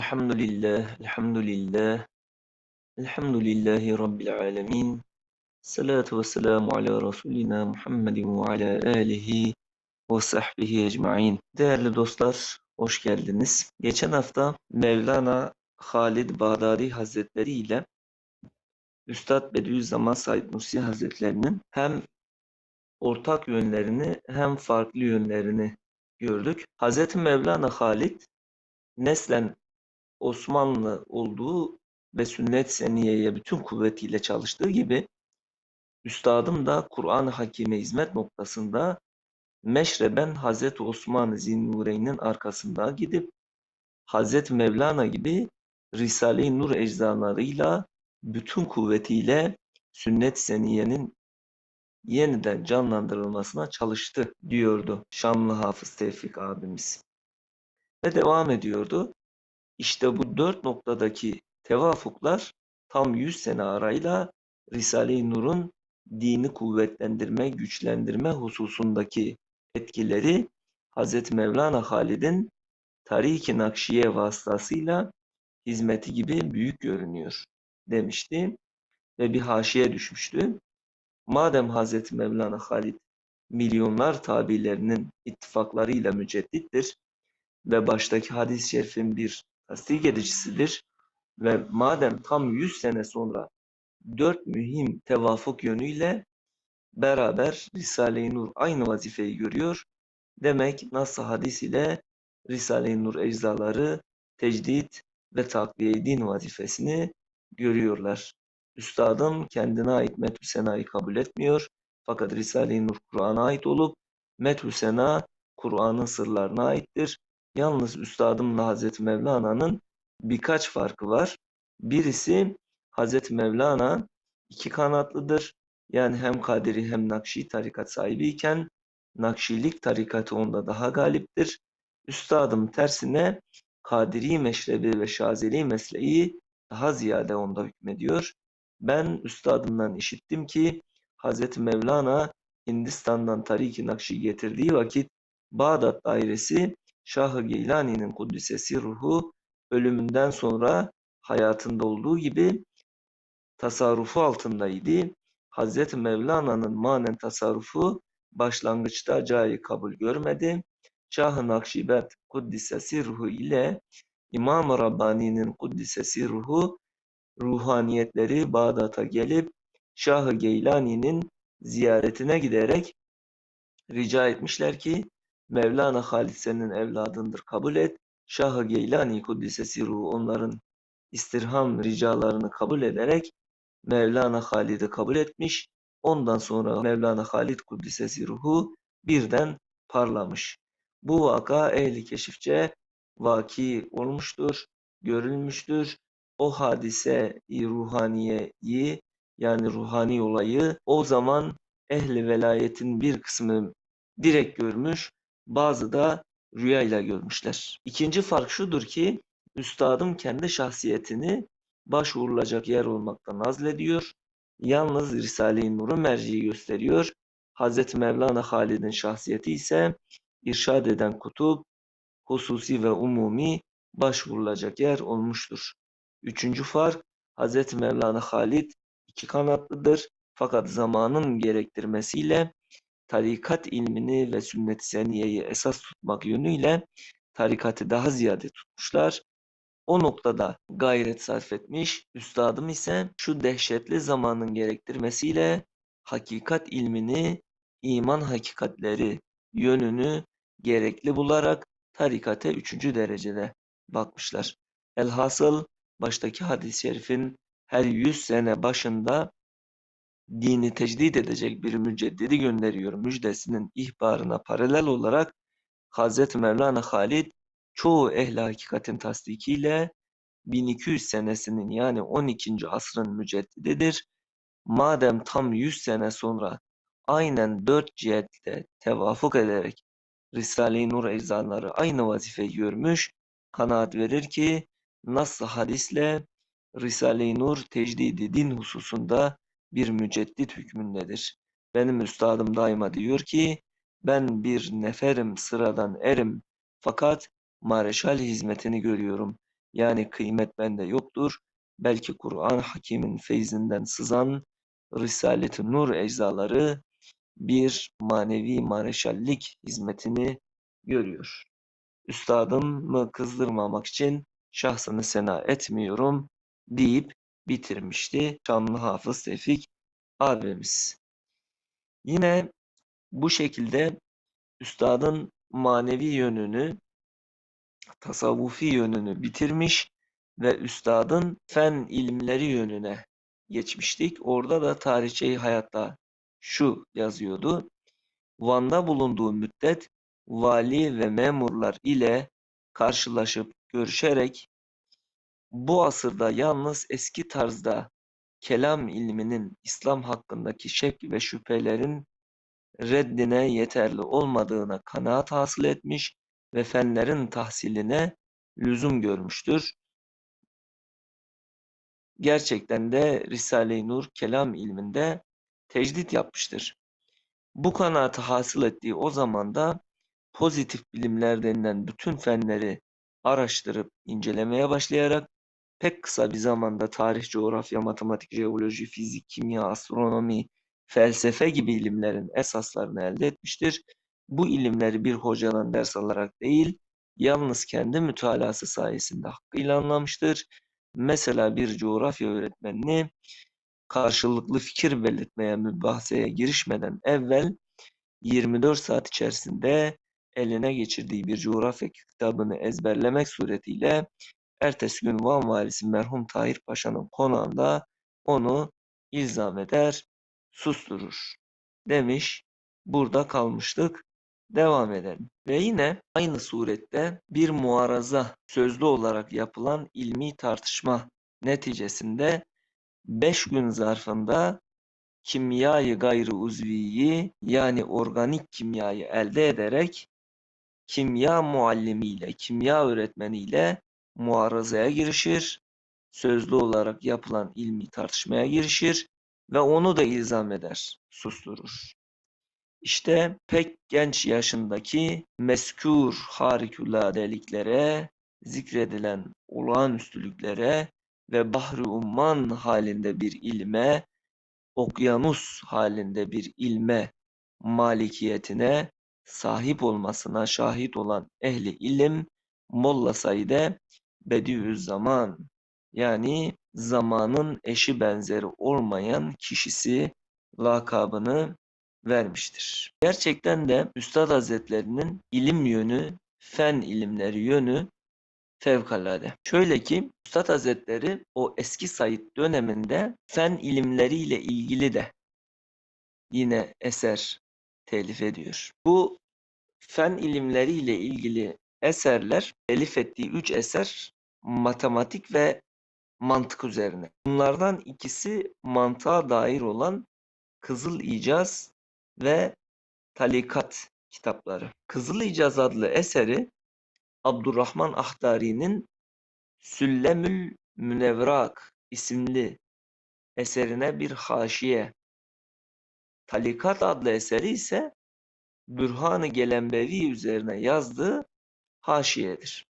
Elhamdülillah, elhamdülillah, elhamdülillahi Rabbil alemin. Salatu ve selamu ala Resulina Muhammedin ve ala alihi ve sahbihi ecmain. Değerli dostlar, hoş geldiniz. Geçen hafta Mevlana Halid Bağdadi Hazretleri ile Üstad Bediüzzaman Said Nursi Hazretlerinin hem ortak yönlerini hem farklı yönlerini gördük. Hazreti Mevlana Halid neslen Osmanlı olduğu ve sünnet seniyeye bütün kuvvetiyle çalıştığı gibi üstadım da Kur'an-ı Hakim'e hizmet noktasında meşreben Hazreti Osman Zinnureyn'in arkasında gidip Hazreti Mevlana gibi Risale-i Nur eczalarıyla bütün kuvvetiyle sünnet seniyenin yeniden canlandırılmasına çalıştı diyordu Şamlı Hafız Tevfik abimiz. Ve devam ediyordu. İşte bu dört noktadaki tevafuklar tam 100 sene arayla Risale-i Nur'un dini kuvvetlendirme, güçlendirme hususundaki etkileri Hz. Mevlana Halid'in Tarik-i Nakşiye vasıtasıyla hizmeti gibi büyük görünüyor demişti ve bir haşiye düşmüştü. Madem Hz. Mevlana Halid milyonlar tabilerinin ittifaklarıyla müceddittir ve baştaki hadis-i şerifin bir tasdik edicisidir ve madem tam 100 sene sonra dört mühim tevafuk yönüyle beraber Risale-i Nur aynı vazifeyi görüyor. Demek nasıl hadis ile Risale-i Nur eczaları tecdit ve takviye din vazifesini görüyorlar. Üstadım kendine ait Metü Sena'yı kabul etmiyor. Fakat Risale-i Nur Kur'an'a ait olup Metü Sena Kur'an'ın sırlarına aittir. Yalnız Üstadımla Hazreti Mevlana'nın birkaç farkı var. Birisi Hazreti Mevlana iki kanatlıdır. Yani hem Kadiri hem Nakşi tarikat sahibi iken Nakşilik tarikatı onda daha galiptir. Üstadım tersine Kadiri meşrebi ve Şazeli mesleği daha ziyade onda hükmediyor. Ben üstadımdan işittim ki Hazreti Mevlana Hindistan'dan Tarik-i Nakşi getirdiği vakit Bağdat dairesi Şah-ı Geylani'nin Kuddisesi ruhu ölümünden sonra hayatında olduğu gibi tasarrufu altındaydı. Hazreti Mevlana'nın manen tasarrufu başlangıçta cayı kabul görmedi. Şah-ı Nakşibend Kuddisesi ruhu ile İmam-ı Rabbani'nin Kuddisesi ruhu ruhaniyetleri Bağdat'a gelip Şah-ı Geylani'nin ziyaretine giderek rica etmişler ki Mevlana Halid senin evladındır kabul et. Şah-ı Geylani Kuddisesi ruhu onların istirham ricalarını kabul ederek Mevlana Halid'i kabul etmiş. Ondan sonra Mevlana Halid Kuddisesi ruhu birden parlamış. Bu vaka ehli keşifçe vaki olmuştur, görülmüştür. O hadise-i ruhaniyeyi yani ruhani olayı o zaman ehli velayetin bir kısmı direkt görmüş, bazı da rüyayla görmüşler. İkinci fark şudur ki üstadım kendi şahsiyetini başvurulacak yer olmaktan azlediyor. Yalnız Risale-i Nur'u merci gösteriyor. Hz. Mevlana Halid'in şahsiyeti ise irşad eden kutup, hususi ve umumi başvurulacak yer olmuştur. Üçüncü fark, Hz. Mevlana Halid iki kanatlıdır. Fakat zamanın gerektirmesiyle tarikat ilmini ve sünnet-i seniyeyi esas tutmak yönüyle tarikatı daha ziyade tutmuşlar. O noktada gayret sarf etmiş. Üstadım ise şu dehşetli zamanın gerektirmesiyle hakikat ilmini, iman hakikatleri yönünü gerekli bularak tarikate üçüncü derecede bakmışlar. Elhasıl baştaki hadis-i şerifin her yüz sene başında dini tecdid edecek bir müceddidi gönderiyor müjdesinin ihbarına paralel olarak Hazreti Mevlana Halid çoğu ehli hakikatin tasdikiyle 1200 senesinin yani 12. asrın müceddididir. Madem tam 100 sene sonra aynen dört cihette tevafuk ederek Risale-i Nur eczanları aynı vazifeyi görmüş, kanaat verir ki nasıl hadisle Risale-i Nur tecdidi din hususunda bir müceddit hükmündedir. Benim üstadım daima diyor ki ben bir neferim sıradan erim fakat mareşal hizmetini görüyorum. Yani kıymet bende yoktur. Belki Kur'an Hakim'in feyzinden sızan Risalet-i Nur eczaları bir manevi mareşallik hizmetini görüyor. Üstadımı kızdırmamak için şahsını sena etmiyorum deyip bitirmişti Şanlı Hafız Tevfik abimiz. Yine bu şekilde üstadın manevi yönünü, tasavvufi yönünü bitirmiş ve üstadın fen ilimleri yönüne geçmiştik. Orada da tarihçeyi hayatta şu yazıyordu. Van'da bulunduğu müddet vali ve memurlar ile karşılaşıp görüşerek bu asırda yalnız eski tarzda kelam ilminin İslam hakkındaki şek ve şüphelerin reddine yeterli olmadığına kanaat hasıl etmiş ve fenlerin tahsiline lüzum görmüştür. Gerçekten de Risale-i Nur kelam ilminde tecdit yapmıştır. Bu kanaatı hasıl ettiği o zaman da pozitif bilimler denilen bütün fenleri araştırıp incelemeye başlayarak pek kısa bir zamanda tarih, coğrafya, matematik, jeoloji, fizik, kimya, astronomi, felsefe gibi ilimlerin esaslarını elde etmiştir. Bu ilimleri bir hocadan ders alarak değil, yalnız kendi mütalası sayesinde hakkıyla anlamıştır. Mesela bir coğrafya öğretmenini karşılıklı fikir belirtmeye, mübahaseye girişmeden evvel 24 saat içerisinde eline geçirdiği bir coğrafya kitabını ezberlemek suretiyle ertesi gün Van valisi merhum Tahir Paşa'nın konağında onu ilzam eder, susturur demiş. Burada kalmıştık. Devam edelim. Ve yine aynı surette bir muaraza sözlü olarak yapılan ilmi tartışma neticesinde 5 gün zarfında kimyayı gayrı uzviyi yani organik kimyayı elde ederek kimya muallimiyle, kimya öğretmeniyle muarazaya girişir. Sözlü olarak yapılan ilmi tartışmaya girişir ve onu da ilzam eder, susturur. İşte pek genç yaşındaki meskûr harikuladeliklere, zikredilen olağanüstülüklere ve bahri umman halinde bir ilme, okyanus halinde bir ilme malikiyetine sahip olmasına şahit olan ehli ilim Molla Said'e Bediüzzaman yani zamanın eşi benzeri olmayan kişisi lakabını vermiştir. Gerçekten de Üstad Hazretlerinin ilim yönü, fen ilimleri yönü fevkalade. Şöyle ki Üstad Hazretleri o eski Said döneminde fen ilimleriyle ilgili de yine eser telif ediyor. Bu fen ilimleriyle ilgili eserler, telif ettiği üç eser matematik ve mantık üzerine. Bunlardan ikisi mantığa dair olan Kızıl İcaz ve Talikat kitapları. Kızıl İcaz adlı eseri Abdurrahman Ahtari'nin Süllemül Münevrak isimli eserine bir haşiye. Talikat adlı eseri ise Bürhan-ı Gelembevi üzerine yazdığı haşiyedir.